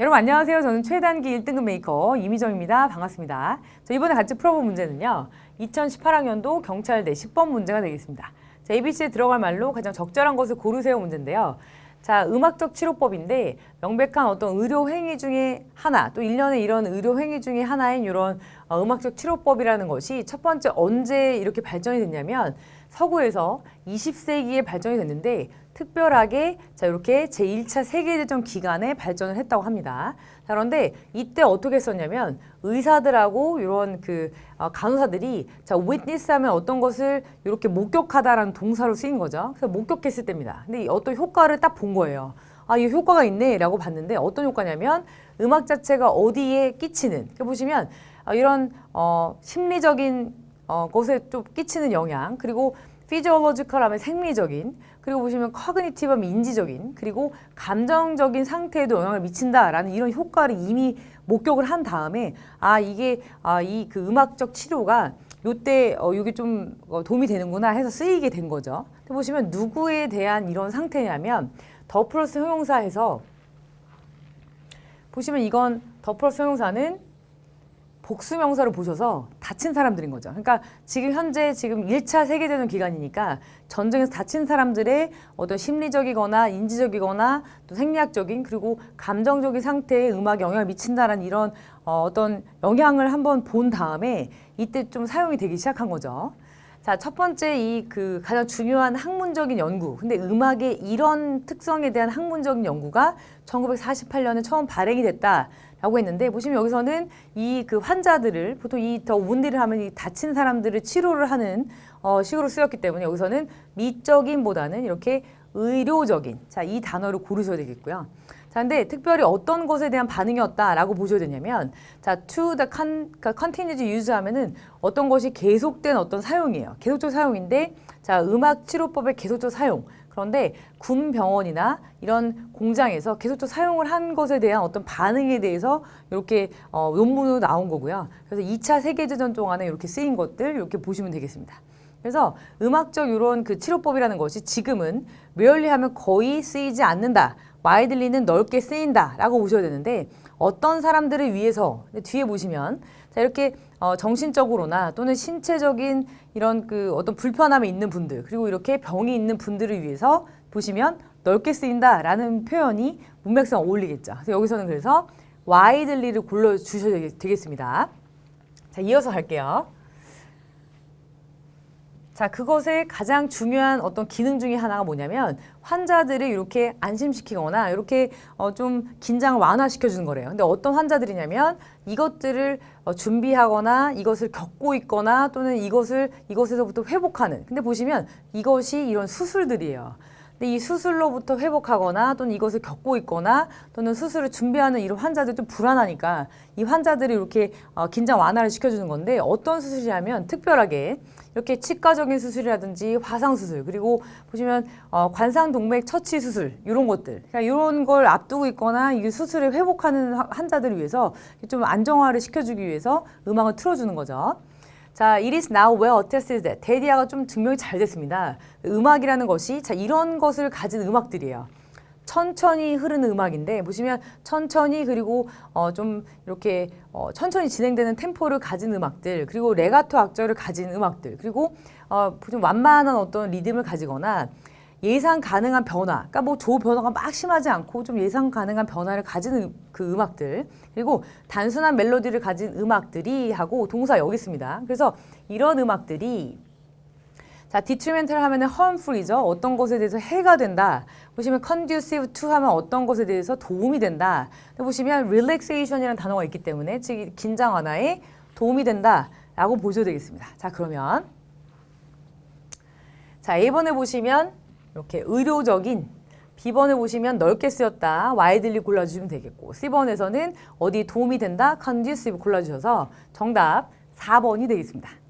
여러분 안녕하세요. 저는 최단기 1등급 메이커 이미정입니다. 반갑습니다. 자, 이번에 같이 풀어볼 문제는요. 2018학년도 경찰대 10번 문제가 되겠습니다. 자, ABC에 들어갈 말로 가장 적절한 것을 고르세요 문제인데요. 자, 음악적 치료법인데 명백한 어떤 의료 행위 중에 하나, 또 일련의 이런 의료 행위 중에 하나인 이런 어, 음악적 치료법이라는 것이 첫 번째 언제 이렇게 발전이 됐냐면 서구에서 20세기에 발전이 됐는데 특별하게 자 이렇게 제1차 세계대전 기간에 발전을 했다고 합니다. 자, 그런데 이때 어떻게 했었냐면 의사들하고 이런 그 어, 간호사들이 자 witness 하면 어떤 것을 이렇게 목격하다라는 동사로 쓰인 거죠. 그래서 목격했을 때입니다. 근데 이 어떤 효과를 딱 본 거예요. 아, 이 효과가 있네 라고 봤는데 어떤 효과냐면 음악 자체가 어디에 끼치는. 이렇게 보시면 어, 이런 어, 심리적인 어, 것에 좀 끼치는 영향 그리고 피지올로지컬 하면 생리적인 그리고 보시면 커그니티브 하면 인지적인 그리고 감정적인 상태에도 영향을 미친다라는 이런 효과를 이미 목격을 한 다음에 아 이게 아 이 그 음악적 치료가 요때 어 이게 좀 어, 도움이 되는구나 해서 쓰이게 된 거죠. 보시면 누구에 대한 이런 상태냐면 더 플러스 형용사에서 보시면 이건 더 플러스 형용사는 복수명사를 보셔서 다친 사람들인 거죠. 그러니까 지금 현재 지금 1차 세계대전 기간이니까 전쟁에서 다친 사람들의 어떤 심리적이거나 인지적이거나 또 생리학적인 그리고 감정적인 상태에 음악에 영향을 미친다라는 이런 어, 어떤 영향을 한번 본 다음에 이때 좀 사용이 되기 시작한 거죠. 자, 첫 번째 이 그 가장 중요한 학문적인 연구. 근데 음악의 이런 특성에 대한 학문적인 연구가 1948년에 처음 발행이 됐다 라고 했는데 보시면 여기서는 이 그 환자들을 보통 이더 운디를 하면 이 다친 사람들을 치료를 하는 어 식으로 쓰였기 때문에 여기서는 미적인보다는 이렇게 의료적인 자, 이 단어를 고르셔야 되겠고요. 자, 근데 특별히 어떤 것에 대한 반응이었다라고 보셔야 되냐면, 자, to the con, 그러니까 continued use 하면은 어떤 것이 계속된 어떤 사용이에요. 계속적 사용인데, 자, 음악 치료법의 계속적 사용. 그런데 군 병원이나 이런 공장에서 계속적 사용을 한 것에 대한 어떤 반응에 대해서 이렇게 어, 논문으로 나온 거고요. 그래서 2차 세계대전 동안에 이렇게 쓰인 것들 이렇게 보시면 되겠습니다. 그래서 음악적 이런 그 치료법이라는 것이 지금은 웨얼리 하면 거의 쓰이지 않는다. 와이들리는 넓게 쓰인다 라고 보셔야 되는데 어떤 사람들을 위해서 뒤에 보시면 자 이렇게 어, 정신적으로나 또는 신체적인 이런 그 어떤 불편함이 있는 분들 그리고 이렇게 병이 있는 분들을 위해서 보시면 넓게 쓰인다라는 표현이 문맥상 어울리겠죠. 그래서 여기서는 그래서 와이들리를 골라 주셔야 되겠습니다. 자 이어서 갈게요. 자, 그것의 가장 중요한 어떤 기능 중에 하나가 뭐냐면 환자들을 이렇게 안심시키거나 이렇게 어, 좀 긴장을 완화시켜 주는 거래요. 근데 어떤 환자들이냐면 이것들을 어, 준비하거나 이것을 겪고 있거나 또는 이것을 이것에서부터 회복하는. 근데 보시면 이것이 이런 수술들이에요. 근데 이 수술로부터 회복하거나 또는 이것을 겪고 있거나 또는 수술을 준비하는 이런 환자들도 불안하니까 이 환자들이 이렇게 어, 긴장 완화를 시켜주는 건데 어떤 수술이냐면 특별하게 이렇게 치과적인 수술이라든지 화상 수술 그리고 보시면 어, 관상 동맥 처치 수술 이런 것들 그러니까 이런 걸 앞두고 있거나 이 수술을 회복하는 하- 환자들을 위해서 좀 안정화를 시켜주기 위해서 음악을 틀어주는 거죠. 자, it is now well attested that 데디아가 좀 증명이 잘 됐습니다. 음악이라는 것이 자 이런 것을 가진 음악들이에요. 천천히 흐르는 음악인데 보시면 천천히 그리고 어 좀 이렇게 어 천천히 진행되는 템포를 가진 음악들 그리고 레가토 악절을 가진 음악들 그리고 어좀 완만한 어떤 리듬을 가지거나 예상 가능한 변화 그러니까 뭐 조 변화가 막 심하지 않고 좀 예상 가능한 변화를 음- 그 음악들 그리고 단순한 멜로디를 가진 음악들이 하고 동사 여기 있습니다. 그래서 이런 음악들이 자, detrimental 하면은 harmful이죠. 어떤 것에 대해서 해가 된다. 보시면 conducive to 하면 어떤 것에 대해서 도움이 된다. 보시면 relaxation이라는 단어가 있기 때문에 즉 긴장 완화에 도움이 된다라고 보셔야 되겠습니다. 자, 그러면 자, A번에 보시면 이렇게 의료적인 B번에 보시면 넓게 쓰였다. 와이들리 골라주시면 되겠고 C번에서는 어디 도움이 된다. conducive 골라주셔서 정답 4번이 되겠습니다.